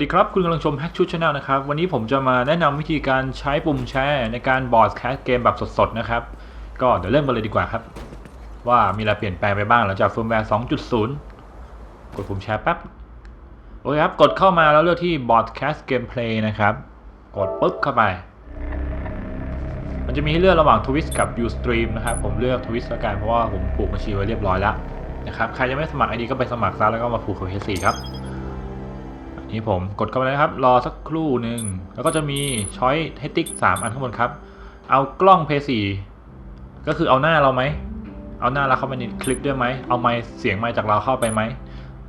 สวัสดีครับ คุณกำลังชม Hack ชุด Channel นะครับ วันนี้ผมจะมาแนะนำวิธีการใช้ปุ่มแชร์ ในการบอร์ดแคสเกมแบบสดๆ นะครับ ก็เดี๋ยวเริ่มกันเลยดีกว่าครับ ว่ามีอะไรเปลี่ยนแปลงไปบ้างหลังจากเฟิร์มแวร์ 2.0 กดปุ่มแชร์แป๊บ โอเคครับ กดเข้ามาแล้วเลือกที่ Broadcast Gameplay นะครับ กดปุ๊บเข้าไป มันจะมีให้เลือกระหว่าง Twitch กับ Ustream นะครับ ผมเลือก Twitch แล้วกันเพราะว่าผมผูกบัญชีไว้เรียบร้อยแล้วนะครับ ใครยังไม่สมัคร ID ก็ไปสมัครซะแล้วก็มาผูกกับ H4 ครับ นี่ผมกดเข้าไปเลยครับ รอสักครู่หนึ่งแล้วก็จะมีช้อยให้ติ๊ก 3 อันข้างบนครับ เอากล้องเพย์สี่ก็คือเอาหน้าเราไหม เอาหน้าเราเข้าไปในคลิปด้วยไหม เอาไมค์เสียงไมค์จากเราเข้าไปไหม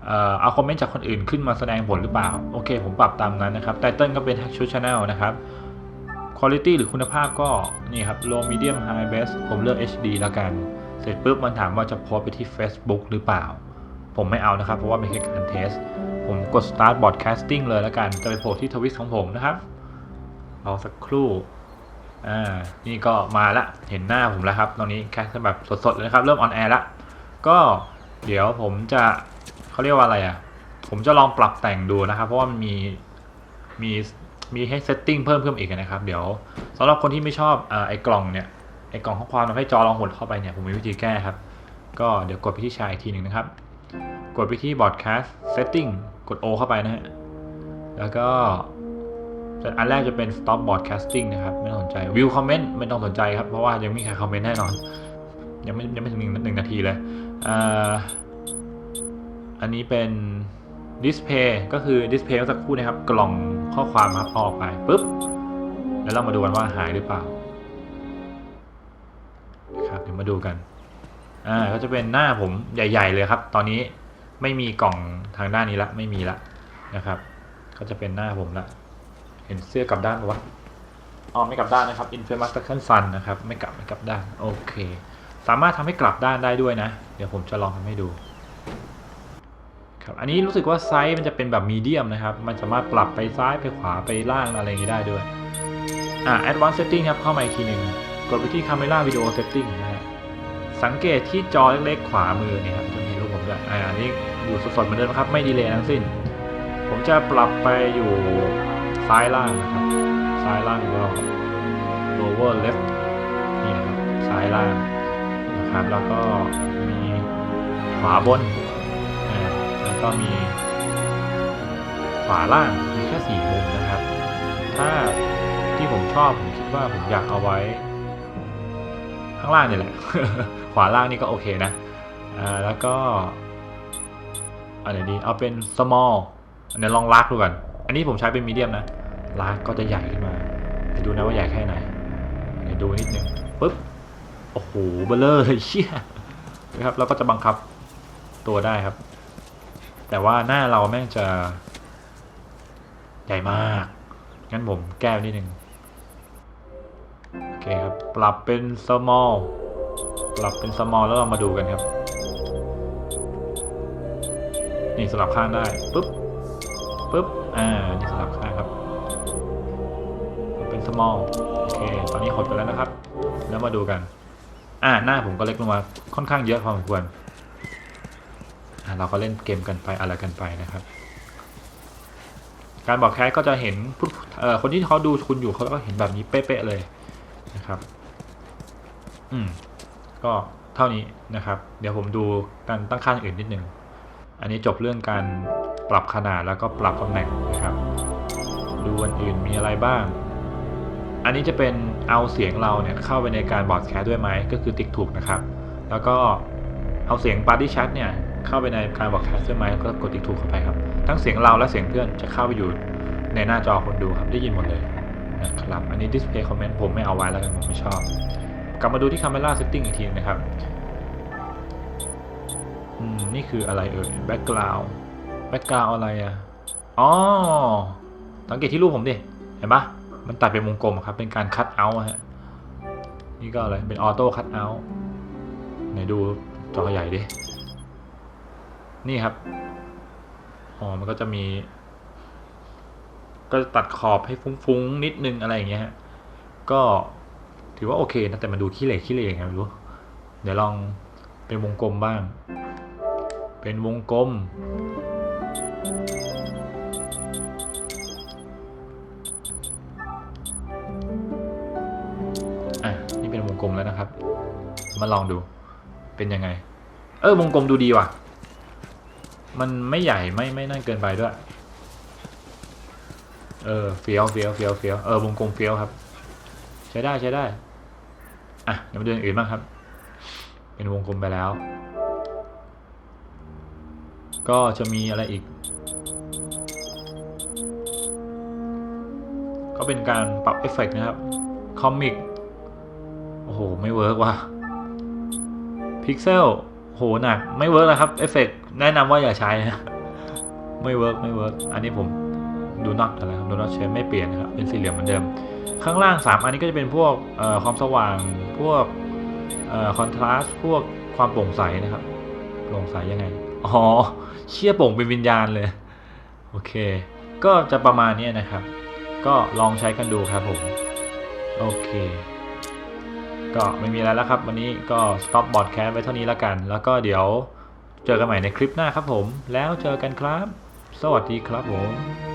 เออเอาคอมเมนต์จากคนอื่นขึ้นมาแสดงผลหรือเปล่า โอเค ผมปรับตามนั้นนะครับไตเติ้ลก็เป็น Hack Shoot Channel นะครับ Quality หรือคุณภาพก็นี่ครับ Low Medium High Best ผมเลือก HD แล้วกัน เสร็จปุ๊บมันถามว่าจะโพสไปที่ Facebook หรือเปล่า ผมไม่เอานะครับ เพราะว่าเป็นแค่การเทส ผมกด start broadcasting เลยแล้วกัน จะไปโผล่ที่ทวิตของผมนะครับรอสักครู่ อ่า นี่ก็มาละ เห็นหน้าผมแล้วครับ ตอนนี้แคสแบบสดๆเลยนะครับ เริ่มออนแอร์ละ ก็เดี๋ยวผมจะเขาเรียกว่าอะไรอะ ผมจะลองปรับแต่งดูนะครับ เพราะว่ามันมี มี มีให้เซตติ้งเพิ่มเพิ่มอีกนะครับ เดี๋ยวสำหรับคนที่ไม่ชอบอ่าไอ้กล่องเนี่ย ไอ้กล่องข้อความทำให้จอลองหดเข้าไปเนี่ย ผมมีวิธีแก้ครับ ก็เดี๋ยวกดไปที่ชายอีกทีหนึ่งนะครับ กดไปที่ broadcast setting กด O เข้าไปนะฮะ แล้วก็อันแรกจะเป็น stop broadcasting นะครับ ไม่ต้องสนใจ view comment ไม่ต้องสนใจครับ เพราะว่ายังไม่มีใครคอมเมนต์แน่นอน ยังไม่ยังไม่ถึงหนึ่งหนึ่งนาทีเลยออันนี้เป็น display ก็คือ display สักครู่นะครับ กล่องข้อความครับเอออกไปปุ๊บ แล้วเรามาดูกันว่าหายหรือเปล่า ครับ เดี๋ยวมาดูกัน อ่า ก็จะเป็นหน้าผมใหญ่ ๆ เลยครับ ตอนนี้ ไม่มีกล่องทางด้านนี้ละไม่มีละนะครับ ก็จะเป็นหน้าผมละ เห็นเสื้อกลับด้านปะวะอ๋อไม่กลับด้านนะครับ Infamous Second Sun นะครับ ไม่กลับไม่กลับด้านโอเค สามารถทำให้กลับด้านได้ด้วยนะ เดี๋ยวผมจะลองทำให้ดูครับอันนี้รู้สึกว่าไซส์มันจะเป็นแบบมีเดียมนะครับ มันสามารถปรับไปซ้ายไปขวาไปล่างอะไรอย่างนี้ได้ด้วยอ่า Advanced Setting ครับเข้ามาอีกทีหนึ่งกดไปที่ Camera Video Setting นะฮะสังเกตที่จอเล็กๆขวามือเนี่ยครับจะมี รูปผมด้วยอ่าอันนี้อยู่สดๆเหมือนเดิมครับ ไม่ดีเลยทั้งสิ้น ผมจะปรับไปอยู่ซ้ายล่างนะครับ ซ้ายล่างก็ lower left นี่นะครับซ้ายล่างนะครับ แล้วก็มีขวาบนแล้วก็มีขวาล่างมีแค่สี่มุมนะครับ ถ้าที่ผมชอบผมคิดว่าผมอยากเอาไว้ ข้างล่างนี่แหละ ขวาล่างนี่ก็โอเคนะ อ่าแล้วก็อันไหนดีเอาเป็น small อันนี้ลองลากดูก่อน อันนี้ผมใช้เป็น medium นะลากก็จะใหญ่ขึ้นมาเดี๋ยวดูนะว่าใหญ่แค่ไหนเดี๋ยวดูนิดนึงปึ๊บโอ้โหเบลเลอร์เลยเชี่ยนะครับเราก็จะบังคับตัวได้ครับ แต่ว่าหน้าเราแม่งจะใหญ่มาก งั้นผมแก้นิดนึงโอเคครับ ปรับเป็น small ปรับเป็น small แล้วเรามาดูกันครับ นี่สลับข้างได้ปุ๊บปุ๊บอ่านี่สลับข้างครับ เป็น small โอเค ตอนนี้หดไปแล้วนะครับ แล้วมาดูกัน อ่าหน้าผมก็เล็กลงมาค่อนข้างเยอะพอสมควรอ่าเราก็เล่นเกมกันไปอะไรกันไปนะครับการบอกแคสก็จะเห็นผู้เอ่อคนที่เขาดูคุณอยู่เขาก็เห็นแบบนี้เป๊ะๆเลยนะครับ อืม ก็เท่านี้นะครับ เดี๋ยวผมดูการตั้งค่าอย่างอื่นนิดนึง อันนี้จบเรื่องการปรับขนาดแล้วก็ปรับตำแหน่งนะครับ ดูอันอื่นมีอะไรบ้าง อันนี้จะเป็นเอาเสียงเราเนี่ยเข้าไปในการบอดแคสด้วยไหมก็คือติ๊กถูกนะครับ แล้วก็เอาเสียงปาร์ตี้แชทเนี่ยเข้าไปในการบอดแคสด้วยไหมก็กดติ๊กถูกเข้าไปครับ ทั้งเสียงเราและเสียงเพื่อนจะเข้าไปอยู่ในหน้าจอคนดูครับได้ยินหมดเลยนะครับอันนี้ display comment ผมไม่เอาไว้แล้วกันผมไม่ชอบ กลับมาดูที่ camera setting อีกทีนะครับ นี่คืออะไรเอ่ย background background อะไรอะอ๋อสังเกตที่รูปผมดิ เห็นปะมันตัดเป็นวงกลมครับ เป็นการ cut out อะฮะ นี่ก็อะไร เป็นออโต้คั t เอาท์ไหนดูจอใหญ่ดิ นี่ครับ อ๋อ มันก็จะมี ก็จะตัดขอบให้ฟุ้งๆ นิดนึงอะไรอย่างเงี้ยฮะ ก็ถือว่าโอเคนะ แต่มันดูขี้เหร่ขี้เหร่ไงไม่รู้ เดี๋ยวลองเป็นวงกลมบ้าง เป็นวงกลม อะ นี่เป็นวงกลมแล้วนะครับ มาลองดู เป็นยังไง เออ วงกลมดูดีว่ะ มันไม่ใหญ่ไม่ไม่นั่นเกินไปด้วย เออ เฟี้ยวเฟี้ยวเฟี้ยวเฟี้ยวเออ วงกลมเฟี้ยวครับ ใช้ได้ใช้ได้ อะเดี๋ยวมาดูอย่างอื่นบ้างครับ เป็นวงกลมไปแล้ว ก็จะมีอะไรอีก ก็เป็นการปรับเอฟเฟกต์นะครับ คอมิก โอ้โห ไม่เวิร์กว่ะ พิกเซลโหหนัก ไม่เวิร์กนะครับเอฟเฟกต์แนะนำว่าอย่าใช้นะ ไม่เวิร์กไม่เวิร์กอันนี้ผมดูน็อตอะไรครับดูน็อตเชนไม่เปลี่ยนนะครับ เป็นสี่เหลี่ยมเหมือนเดิม ข้างล่าง 3 อันนี้ก็จะเป็นพวกความสว่าง พวกคอนทราสต์ พวกความโปร่งใสนะครับ โปร่งใสยังไง อ๋อเชี่ยโป่งเป็นวิญญาณเลย โอเค ก็จะประมาณนี้นะครับ ก็ลองใช้กันดูครับผม โอเค ก็ไม่มีอะไรแล้วครับ วันนี้ก็ stop broadcast ไว้เท่านี้แล้วกัน แล้วก็เดี๋ยวเจอกันใหม่ในคลิปหน้าครับผม แล้วเจอกันครับ สวัสดีครับผม